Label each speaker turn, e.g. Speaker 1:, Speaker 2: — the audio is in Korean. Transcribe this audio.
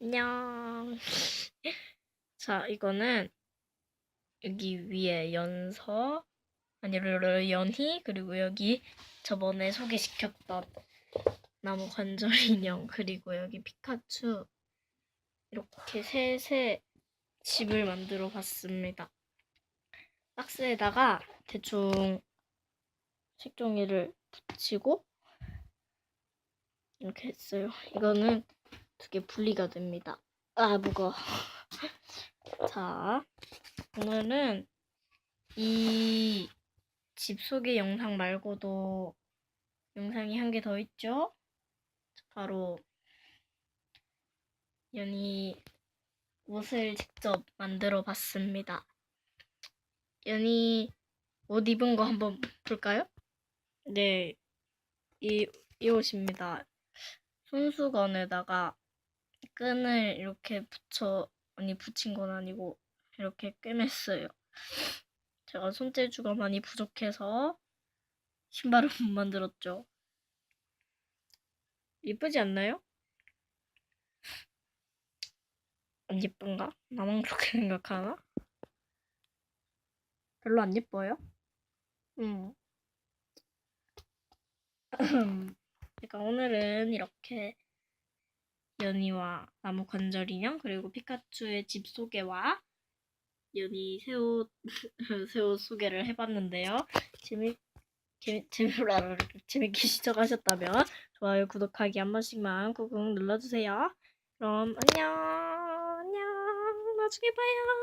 Speaker 1: 안녕. 자, 이거는 여기 위에 연서, 아니, 연희, 그리고 여기 저번에 소개시켰던 나무 관절 인형, 그리고 여기 피카츄. 이렇게 셋의 집을 만들어 봤습니다. 박스에다가 대충 색종이를 붙이고 이렇게 했어요. 이거는 두 개 분리가 됩니다. 아, 무거워. 자, 오늘은 이집 소개 영상 말고도 영상이 한 개 더 있죠? 바로 연희 옷을 직접 만들어 봤습니다. 연희 옷 입은 거 한번 볼까요? 네, 이, 이 옷입니다. 손수건에다가 끈을 이렇게 붙여, 아니 붙인 건 아니고 이렇게 꿰맸어요. 제가 손재주가 많이 부족해서 신발을 못 만들었죠. 예쁘지 않나요? 안 예쁜가? 나만 그렇게 생각하나? 별로 안 예뻐요? 음. 그러니까 오늘은 이렇게 연희와 나무 관절 인형 그리고 피카츄의 집 소개와 연희 새옷 새옷 소개를 해봤는데요. 재미 재미 재미라 재밌게 시청하셨다면 좋아요 구독하기 한 번씩만 꾹꾹 눌러주세요. 그럼 안녕 안녕 나중에 봐요.